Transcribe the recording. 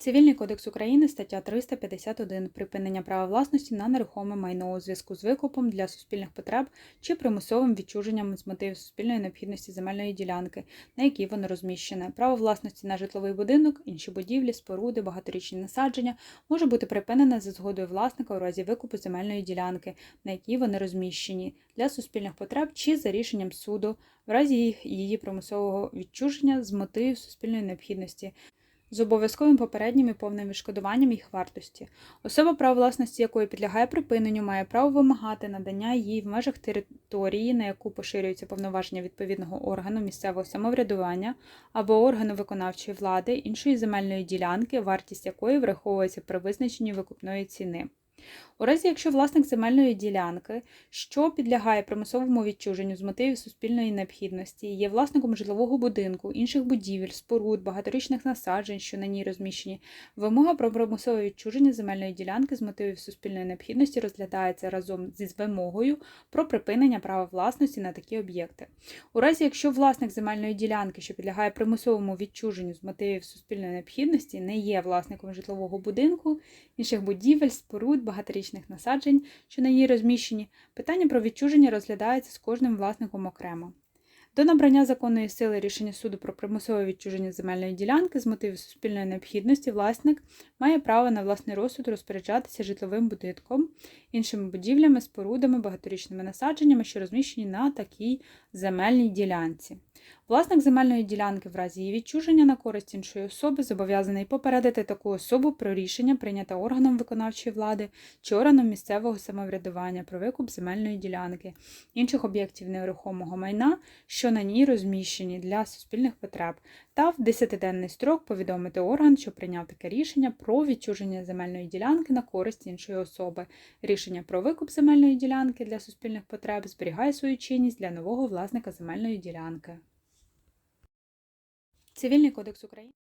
Цивільний кодекс України, стаття 351. Припинення права власності на нерухоме майно у зв'язку з викупом для суспільних потреб чи примусовим відчуженням з мотивів суспільної необхідності земельної ділянки, на якій воно розміщене. Право власності на житловий будинок, інші будівлі, споруди, багаторічні насадження може бути припинене за згодою власника у разі викупу земельної ділянки, на якій вони розміщені, для суспільних потреб чи за рішенням суду, в разі їх- її примусового відчуження з мотивів суспільної необхідності з обов'язковим попереднім і повним відшкодуванням їх вартості. Особа, право власності якої підлягає припиненню, має право вимагати надання їй в межах території, на яку поширюються повноваження відповідного органу місцевого самоврядування або органу виконавчої влади іншої земельної ділянки, вартість якої враховується при визначенні викупної ціни. У разі, якщо власник земельної ділянки, що підлягає примусовому відчуженню з мотивів суспільної необхідності, є власником житлового будинку, інших будівель, споруд, багаторічних насаджень, що на ній розміщені, вимога про примусове відчуження земельної ділянки з мотивів суспільної необхідності розглядається разом зі вимогою про припинення права власності на такі об'єкти. У разі, якщо власник земельної ділянки, що підлягає примусовому відчуженню з мотивів суспільної необхідності, не є власником житлового будинку, інших будівель, споруд, багаторічних насаджень, що на ній розміщені, питання про відчуження розглядається з кожним власником окремо. До набрання законної сили рішення суду про примусове відчуження земельної ділянки з мотивів суспільної необхідності власник має право на власний розсуд розпоряджатися житловим будинком, іншими будівлями, спорудами, багаторічними насадженнями, що розміщені на такій земельній ділянці. Власник земельної ділянки в разі її відчуження на користь іншої особи зобов'язаний попередити таку особу про рішення, прийняте органом виконавчої влади чи органом місцевого самоврядування про викуп земельної ділянки, інших об'єктів нерухомого майна, що на ній розміщені для суспільних потреб, та в 10-денний строк повідомити орган, що прийняв таке рішення про відчуження земельної ділянки на користь іншої особи. Рішення про викуп земельної ділянки для суспільних потреб зберігає свою чинність для нового власника земельної ділянки. Цивільний кодекс України.